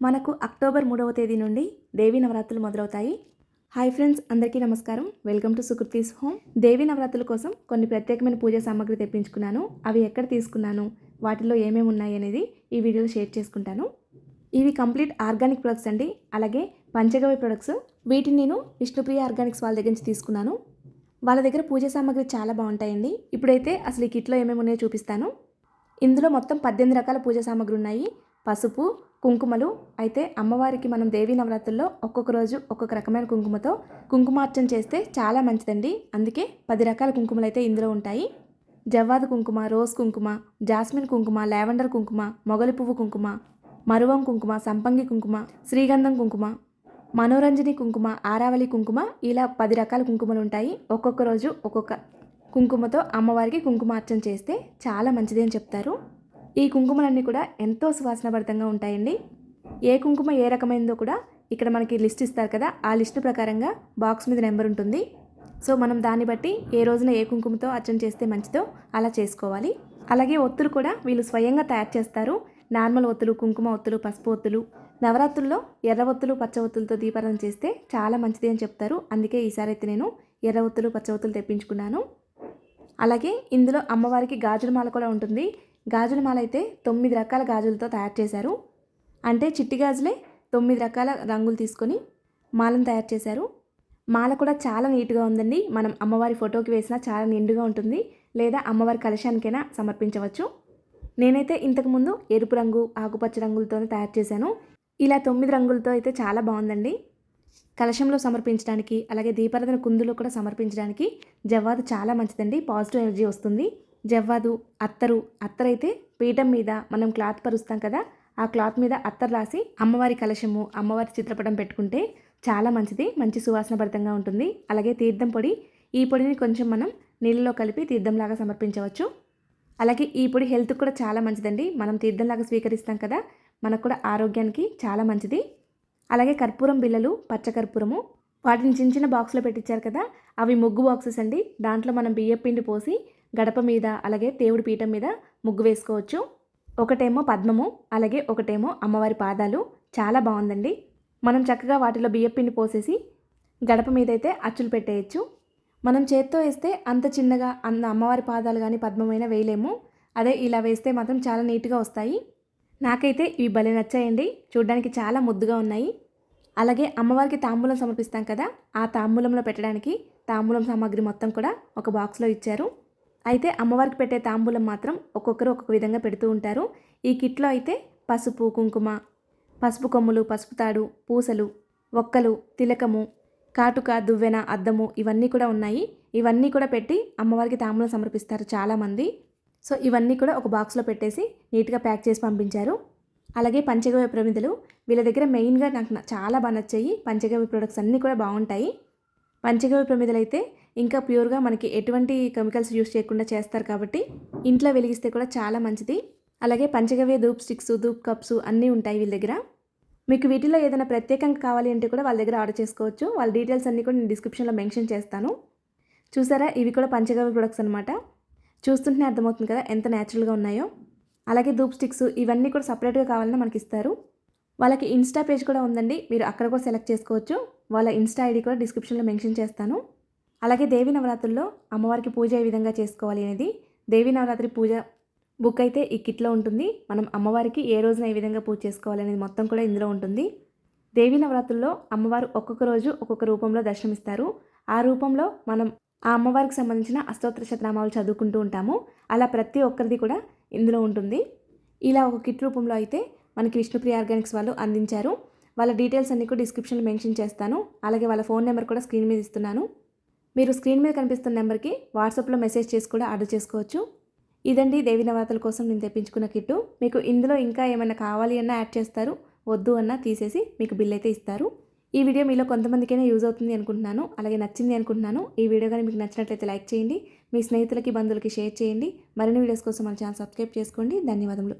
మనకు అక్టోబర్ మూడవ తేదీ నుండి దేవీ నవరాత్రులు మొదలవుతాయి. హాయ్ ఫ్రెండ్స్ అందరికీ నమస్కారం. Welcome to Sukruthi's home. Devi నవరాత్రుల కోసం కొన్ని ప్రత్యేకమైన పూజా సామాగ్రి తెప్పించుకున్నాను. అవి ఎక్కడ తీసుకున్నాను వాటిలో ఏమేమి ఉన్నాయి అనేది ఈ వీడియోలో షేర్ చేసుకుంటాను. ఇవి కంప్లీట్ ఆర్గానిక్ ప్రొడక్ట్స్ అండి. అలాగే పంచగవి ప్రొడక్ట్స్. వీటిని నేను విష్ణుప్రియ ఆర్గానిక్స్ వాళ్ళ దగ్గర నుంచి తీసుకున్నాను. వాళ్ళ దగ్గర పూజా సామాగ్రి చాలా బాగుంటాయండి. ఇప్పుడైతే అసలు ఈ కిట్లో ఏమేమి ఉన్నాయో చూపిస్తాను. ఇందులో మొత్తం పద్దెనిమిది రకాల పూజా సామాగ్రి ఉన్నాయి. పసుపు కుంకుమలు. అయితే అమ్మవారికి మనం దేవీ నవరాత్రుల్లో ఒక్కొక్క రోజు ఒక్కొక్క రకమైన కుంకుమతో కుంకుమార్చన చేస్తే చాలా మంచిదండి. అందుకే పది రకాల కుంకుమలు అయితే ఇందులో ఉంటాయి. జవ్వాది కుంకుమ రోజ్ కుంకుమ జాస్మిన్ కుంకుమ లావెండర్ కుంకుమ మొగలి పువ్వు కుంకుమ మరువం కుంకుమ సంపంగి కుంకుమ శ్రీగంధం కుంకుమ మనోరంజని కుంకుమ ఆరావళి కుంకుమ ఇలా పది రకాల కుంకుమలు ఉంటాయి. ఒక్కొక్క రోజు ఒక్కొక్క కుంకుమతో అమ్మవారికి కుంకుమార్చన చేస్తే చాలా మంచిది అని చెప్తారు. ఈ కుంకుమలన్నీ కూడా ఎంతో సువాసనభరితంగా ఉంటాయండి. ఏ కుంకుమ ఏ రకమైనదో కూడా ఇక్కడ మనకి లిస్ట్ ఇస్తారు కదా ఆ లిస్టు ప్రకారంగా బాక్స్ మీద నెంబర్ ఉంటుంది. సో మనం దాన్ని బట్టి ఏ రోజున ఏ కుంకుమతో అర్చన చేస్తే మంచిదో అలా చేసుకోవాలి. అలాగే ఒత్తులు కూడా వీళ్ళు స్వయంగా తయారు చేస్తారు. నార్మల్ ఒత్తులు కుంకుమ ఒత్తులు పసుపు ఒత్తులు. నవరాత్రుల్లో ఎర్ర ఒత్తులు పచ్చ ఒత్తులతో దీపారాధన చేస్తే చాలా మంచిది అని చెప్తారు. అందుకే ఈసారి అయితే నేను ఎర్ర ఒత్తులు పచ్చ ఒత్తులు తెప్పించుకున్నాను. అలాగే ఇందులో అమ్మవారికి గాజుల మాల కూడా ఉంటుంది. గాజుల మాల అయితే తొమ్మిది రకాల గాజులతో తయారు చేశారు. అంటే చిట్టి గాజులే తొమ్మిది రకాల రంగులు తీసుకొని మాలను తయారు చేశారు. మాల కూడా చాలా నీట్గా ఉందండి. మనం అమ్మవారి ఫోటోకి వేసినా చాలా నిండుగా ఉంటుంది. లేదా అమ్మవారి కలశానికైనా సమర్పించవచ్చు. నేనైతే ఇంతకుముందు ఎరుపు రంగు ఆకుపచ్చ రంగులతోనే తయారు చేశాను. ఇలా తొమ్మిది రంగులతో అయితే చాలా బాగుందండి. కలశంలో సమర్పించడానికి అలాగే దీపారాధన కుందులో కూడా సమర్పించడానికి జవాదు చాలా మంచిదండి. పాజిటివ్ ఎనర్జీ వస్తుంది. జవ్వాదు అత్తరు అత్తరైతే పీఠం మీద మనం క్లాత్ పరుస్తాం కదా ఆ క్లాత్ మీద అత్తరు రాసి అమ్మవారి కలశము అమ్మవారి చిత్రపటం పెట్టుకుంటే చాలా మంచిది మంచి సువాసనభరితంగా ఉంటుంది. అలాగే తీర్థం పొడి ఈ పొడిని కొంచెం మనం నీళ్ళలో కలిపి తీర్థంలాగా సమర్పించవచ్చు. అలాగే ఈ పొడి హెల్త్ కూడా చాలా మంచిదండి. మనం తీర్థంలాగా స్వీకరిస్తాం కదా మనకు కూడా ఆరోగ్యానికి చాలా మంచిది. అలాగే కర్పూరం బిళ్ళలు పచ్చకర్పూరము వాటిని చిన్న చిన్న బాక్స్లో పెట్టించారు కదా అవి ముగ్గు బాక్సెస్ అండి. దాంట్లో మనం బియ్యం పిండి పోసి గడప మీద అలాగే దేవుడి పీఠం మీద ముగ్గు వేసుకోవచ్చు. ఒకటేమో పద్మము అలాగే ఒకటేమో అమ్మవారి పాదాలు. చాలా బాగుందండి. మనం చక్కగా వాటిలో బియ్యపిండి పోసేసి గడప మీద అయితే అచ్చులు పెట్టేయచ్చు. మనం చేత్తో వేస్తే అంత చిన్నగా అంత అమ్మవారి పాదాలు కానీ పద్మమైన వేయలేము. అదే ఇలా వేస్తే మాత్రం చాలా నీట్గా వస్తాయి. నాకైతే ఇవి భలే నచ్చాయండి. చూడడానికి చాలా ముద్దుగా ఉన్నాయి. అలాగే అమ్మవారికి తాంబూలం సమర్పిస్తాం కదా ఆ తాంబూలంలో పెట్టడానికి తాంబూలం సామాగ్రి మొత్తం కూడా ఒక బాక్స్లో ఇచ్చారు. అయితే అమ్మవారికి పెట్టే తాంబూలం మాత్రం ఒక్కొక్కరు ఒక్కొక్క విధంగా పెడుతూ ఉంటారు. ఈ కిట్లో అయితే పసుపు కుంకుమ పసుపు కొమ్ములు పసుపు తాడు పూసలు ఒక్కలు తిలకము కాటుక దువ్వెన అద్దము ఇవన్నీ కూడా ఉన్నాయి. ఇవన్నీ కూడా పెట్టి అమ్మవారికి తాంబూలం సమర్పిస్తారు చాలామంది. సో ఇవన్నీ కూడా ఒక బాక్స్లో పెట్టేసి నీట్గా ప్యాక్ చేసి పంపించారు. అలాగే పంచగవ్య ప్రమిదలు వీళ్ళ దగ్గర మెయిన్గా నాకు చాలా బాగా నచ్చాయి. పంచగవ్య ప్రొడక్ట్స్ అన్నీ కూడా బాగుంటాయి. పంచగవ్య ప్రమిదలైతే ఇంకా ప్యూర్గా మనకి ఎటువంటి కెమికల్స్ యూస్ చేయకుండా చేస్తారు కాబట్టి ఇంట్లో వెలిగిస్తే కూడా చాలా మంచిది. అలాగే పంచగవ్య ధూప్ స్టిక్స్ ధూప్ కప్స్ అన్నీ ఉంటాయి వీళ్ళ దగ్గర. మీకు వీటిలో ఏదైనా ప్రత్యేకంగా కావాలి అంటే కూడా వాళ్ళ దగ్గర ఆర్డర్ చేసుకోవచ్చు. వాళ్ళ డీటెయిల్స్ అన్నీ కూడా నేను డిస్క్రిప్షన్లో మెన్షన్ చేస్తాను. చూసారా? ఇవి కూడా పంచగవ్య ప్రొడక్ట్స్ అనమాట చూస్తుంటేనే అర్థమవుతుంది కదా ఎంత న్యాచురల్గా ఉన్నాయో. అలాగే ధూప్ స్టిక్స్ ఇవన్నీ కూడా సపరేట్గా కావాలన్నా మనకి ఇస్తారు వాళ్ళకి ఇన్స్టా పేజ్ కూడా ఉందండి. మీరు అక్కడ కూడా సెలెక్ట్ చేసుకోవచ్చు. వాళ్ళ ఇన్స్టా ఐడి కూడా డిస్క్రిప్షన్లో మెన్షన్ చేస్తాను. అలాగే దేవి నవరాత్రుల్లో అమ్మవారికి పూజ ఏ విధంగా చేసుకోవాలి అనేది దేవి నవరాత్రి పూజ బుక్ అయితే ఈ కిట్లో ఉంటుంది. మనం అమ్మవారికి ఏ రోజున ఏ విధంగా పూజ చేసుకోవాలి అనేది మొత్తం కూడా ఇందులో ఉంటుంది. దేవి నవరాత్రుల్లో అమ్మవారు ఒక్కొక్క రోజు ఒక్కొక్క రూపంలో దర్శనమిస్తారు. ఆ రూపంలో మనం ఆ అమ్మవారికి సంబంధించిన అష్టోత్తర శతనామాలు చదువుకుంటూ ఉంటాము. అలా ప్రతి ఒక్కరిది కూడా ఇందులో ఉంటుంది. ఇలా ఒక కిట్ రూపంలో అయితే మనకి విష్ణుప్రియ ఆర్గానిక్స్ వాళ్ళు అందించారు. వాళ్ళ డీటెయిల్స్ అన్ని కూడా డిస్క్రిప్షన్లో మెన్షన్ చేస్తాను. అలాగే వాళ్ళ ఫోన్ నెంబర్ కూడా స్క్రీన్ మీద ఇస్తున్నాను. మీరు స్క్రీన్ మీద కనిపిస్తున్న నెంబర్కి వాట్సాప్లో మెసేజ్ చేసి కూడా ఆర్డర్ చేసుకోవచ్చు. ఇదండి దేవి నవరాత్రుల కోసం నేను తెప్పించుకున్న కిట్టు. మీకు ఇందులో ఇంకా ఏమైనా కావాలి అన్నా యాడ్ చేస్తారు. వద్దు అన్నా తీసేసి మీకు బిల్ అయితే ఇస్తారు. ఈ వీడియో మీలో కొంతమందికైనా యూజ్ అవుతుంది అనుకుంటున్నాను. అలాగే నచ్చింది అనుకుంటున్నాను. ఈ వీడియో కానీ మీకు నచ్చినట్లయితే లైక్ చేయండి. మీ స్నేహితులకి బంధువులకి షేర్ చేయండి. మరిన్ని వీడియోస్ కోసం మన ఛానల్ సబ్స్క్రైబ్ చేసుకోండి. ధన్యవాదములు.